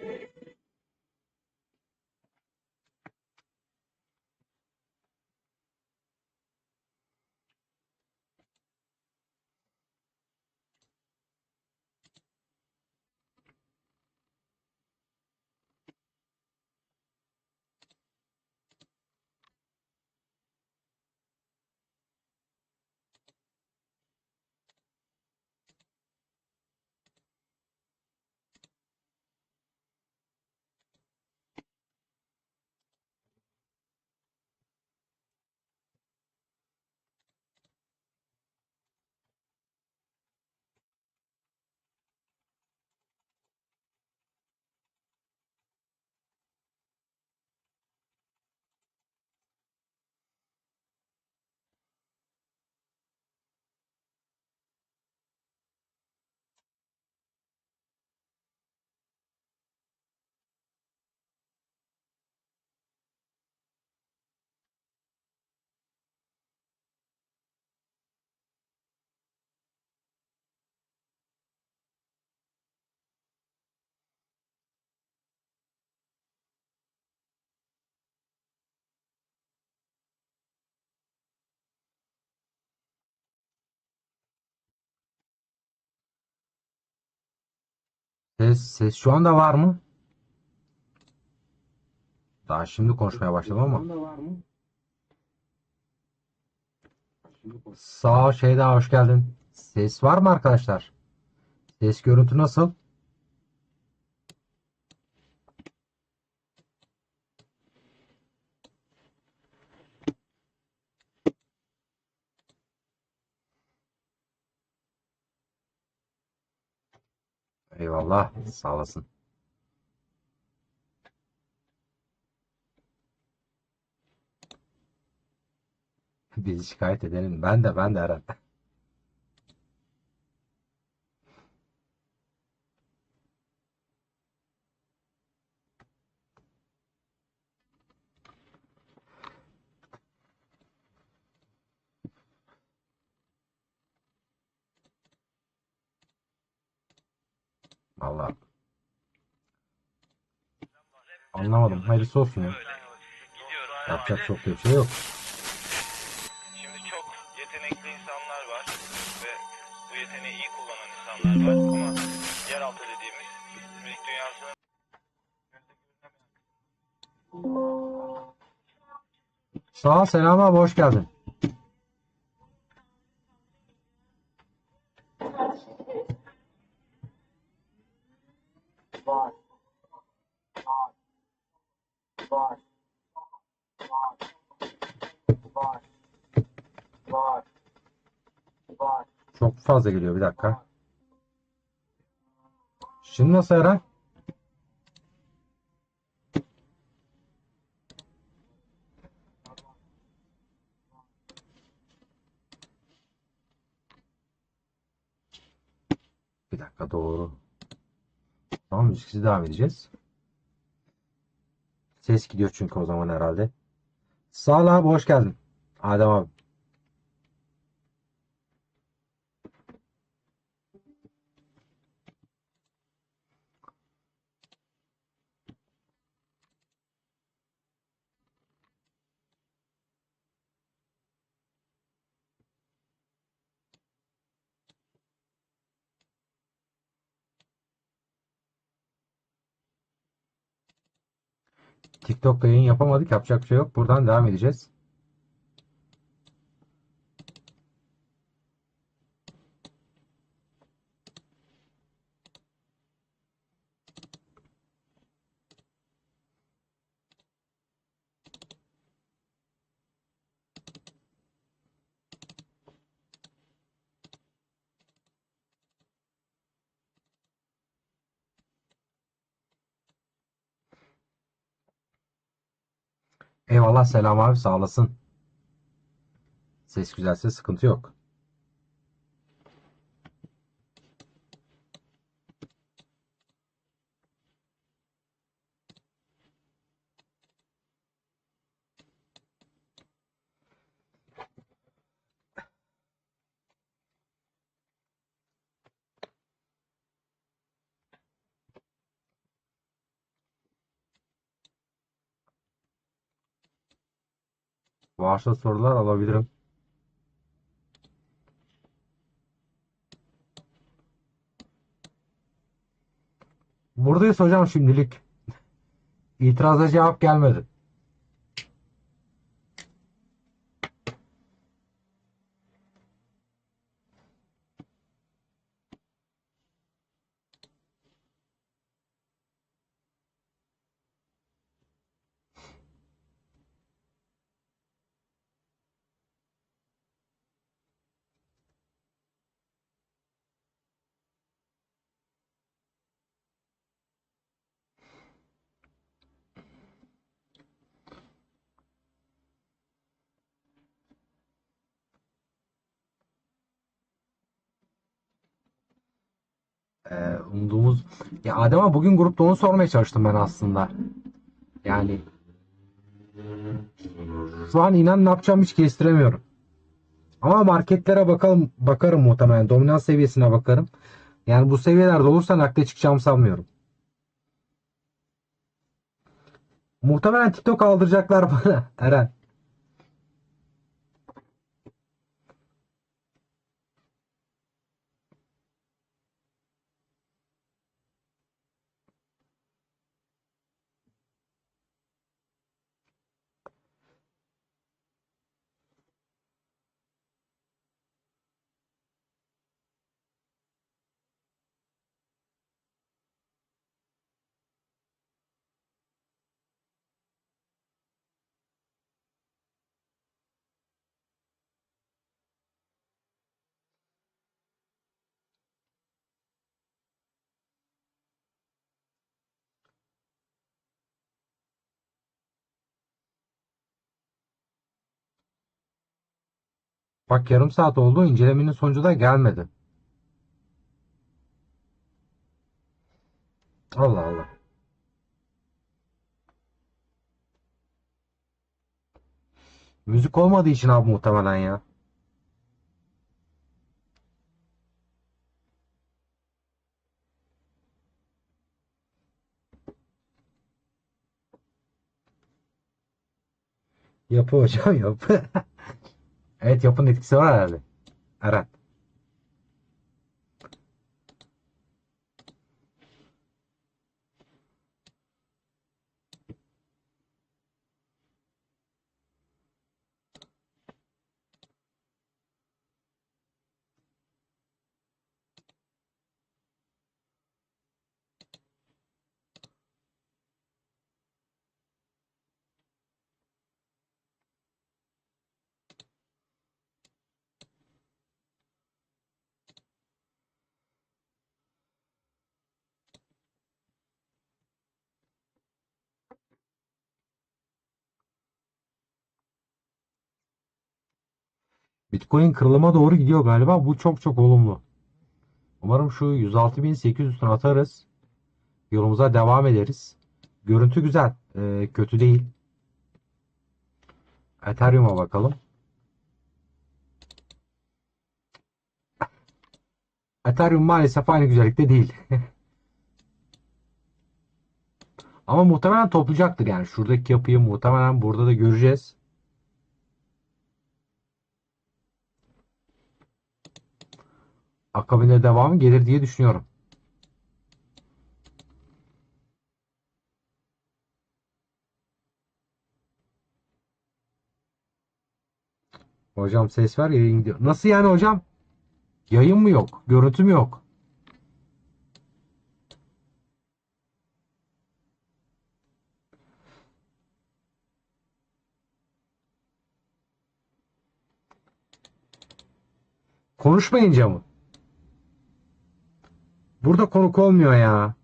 Hey. Ses, ses şu anda var mı? Daha şimdi konuşmaya başladım ama. Sağ ol Şeyda hoş geldin. Ses var mı arkadaşlar? Ses görüntü nasıl? Eyvallah. Sağ olasın. Bizi şikayet edenin ben de ben de Eren. Vallahi anlamadım. Hayırlısı olsun ya. Yapacak çok bir şey yok. Şimdi çok yetenekli insanlar var ve bu yeteneği iyi kullanan insanlar var ama yeraltı dediğimiz müzik dünyasının Sağ ol Selam abi hoş geldin. Çok fazla geliyor bir dakika. Şimdi nasıl Eren? Bir dakika doğru. Tamam müziksiz devam edeceğiz. Ses gidiyor çünkü o zaman herhalde. Sağ ol abi hoş geldin. Adem abi. TikTok'ta yayın yapamadık. Yapacak bir şey yok. Buradan devam edeceğiz. Eyvallah selam abi sağ olasın. Ses güzelse sıkıntı yok. Varsa sorular alabilirim. Buradayız hocam şimdilik. İtiraza cevap gelmedi. Ee, umduğumuz ya Adem'e bugün grupta onu sormaya çalıştım ben aslında. Yani şu an inan ne yapacağımı hiç kestiremiyorum. Ama marketlere bakalım bakarım muhtemelen. Dominans seviyesine bakarım. Yani bu seviyelerde olursa nakde çıkacağımı sanmıyorum. Muhtemelen TikTok aldıracaklar bana Eren. Bak yarım saat oldu. incelemenin sonucu da gelmedi. Allah Allah. Müzik olmadığı için abi muhtemelen ya. Yapı hocam yapı. Evet yapının etkisi var herhalde. Eren. Bitcoin kırılıma doğru gidiyor galiba. Bu çok çok olumlu. Umarım şu 106.800'ün atarız. Yolumuza devam ederiz. Görüntü güzel. Ee, kötü değil. Ethereum'a bakalım. Ethereum maalesef aynı güzellikte değil. Ama muhtemelen toplayacaktır yani. Şuradaki yapıyı muhtemelen burada da göreceğiz. Akabinde devamı gelir diye düşünüyorum. Hocam ses var yayın gidiyor. Nasıl yani hocam? Yayın mı yok? Görüntü mü yok? Konuşmayınca mı? Burada konuk olmuyor ya.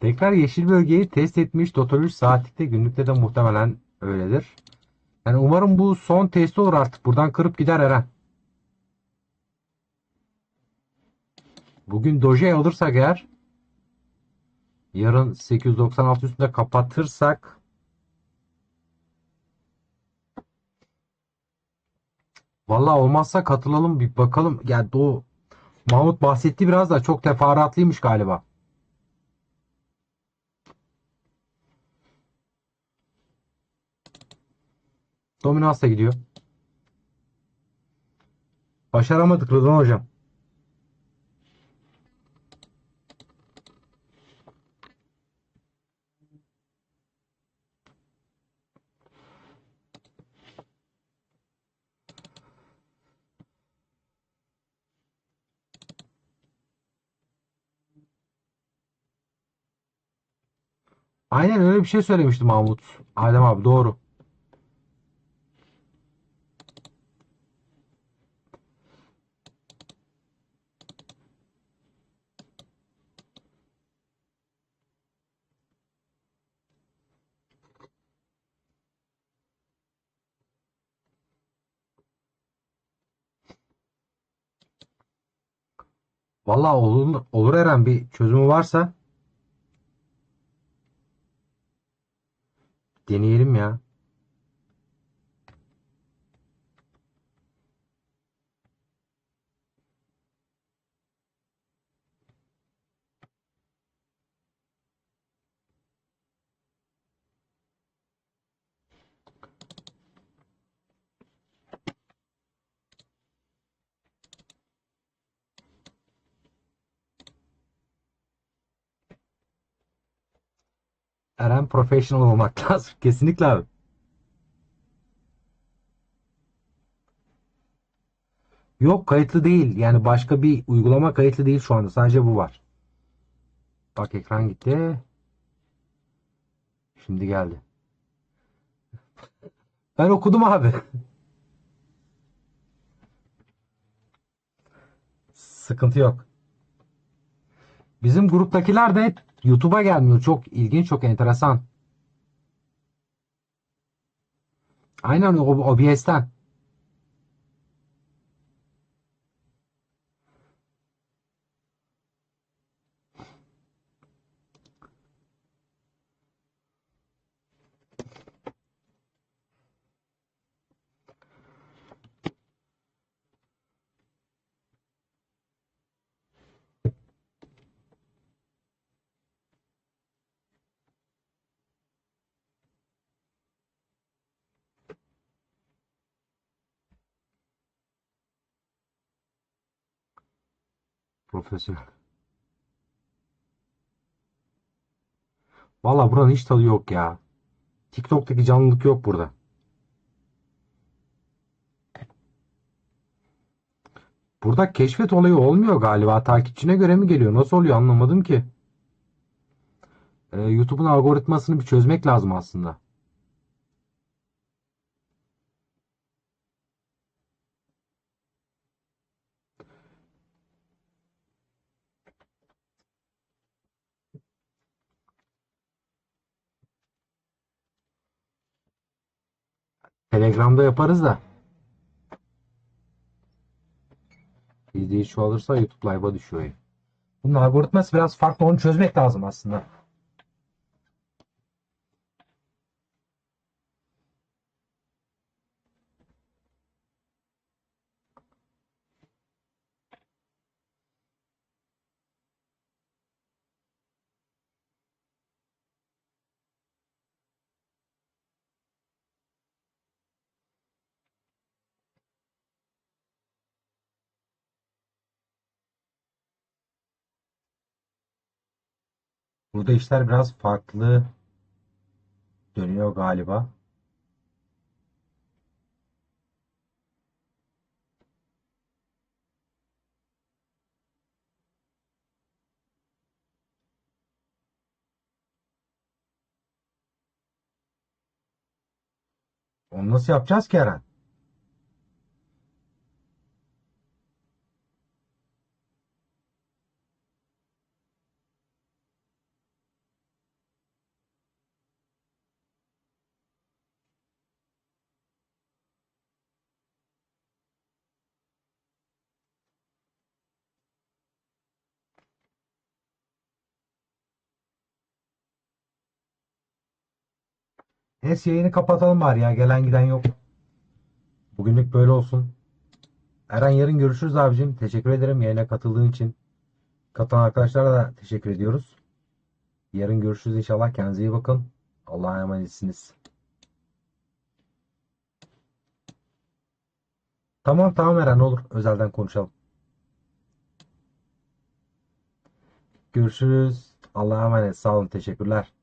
Tekrar yeşil bölgeyi test etmiş 3 saatlikte günlükte de muhtemelen öyledir. Yani umarım bu son testi olur artık. Buradan kırıp gider Eren. Bugün Doge'yi alırsak eğer yarın 896 üstünde kapatırsak Vallahi olmazsa katılalım bir bakalım. Yani o Mahmut bahsetti biraz da çok teferruatlıymış galiba. Dominans da gidiyor. Başaramadık Rıdvan hocam. Aynen öyle bir şey söylemişti Mahmut. Adem abi doğru. Vallahi olur, olur Eren bir çözümü varsa deneyelim ya. Eren professional olmak lazım. Kesinlikle abi. Yok kayıtlı değil. Yani başka bir uygulama kayıtlı değil şu anda. Sadece bu var. Bak ekran gitti. Şimdi geldi. Ben okudum abi. Sıkıntı yok. Bizim gruptakiler de YouTube'a gelmiyor. Çok ilginç, çok enteresan. Aynen o OBS'ten. Profesyonel. Valla buranın hiç tadı yok ya. TikTok'taki canlılık yok burada. Burada keşfet olayı olmuyor galiba. Takipçine göre mi geliyor? Nasıl oluyor anlamadım ki. Ee, YouTube'un algoritmasını bir çözmek lazım aslında. Telegram'da yaparız da. İzleyici çoğalırsa YouTube Live'a düşüyor. Bunun algoritması biraz farklı. Onu çözmek lazım aslında. Burada işler biraz farklı dönüyor galiba. Onu nasıl yapacağız ki Eren? Neyse yayını kapatalım bari ya. Gelen giden yok. Bugünlük böyle olsun. Eren yarın görüşürüz abicim. Teşekkür ederim yayına katıldığın için. Katılan arkadaşlara da teşekkür ediyoruz. Yarın görüşürüz inşallah. Kendinize iyi bakın. Allah'a emanetsiniz. Tamam tamam Eren olur. Özelden konuşalım. Görüşürüz. Allah'a emanet. Sağ olun. Teşekkürler.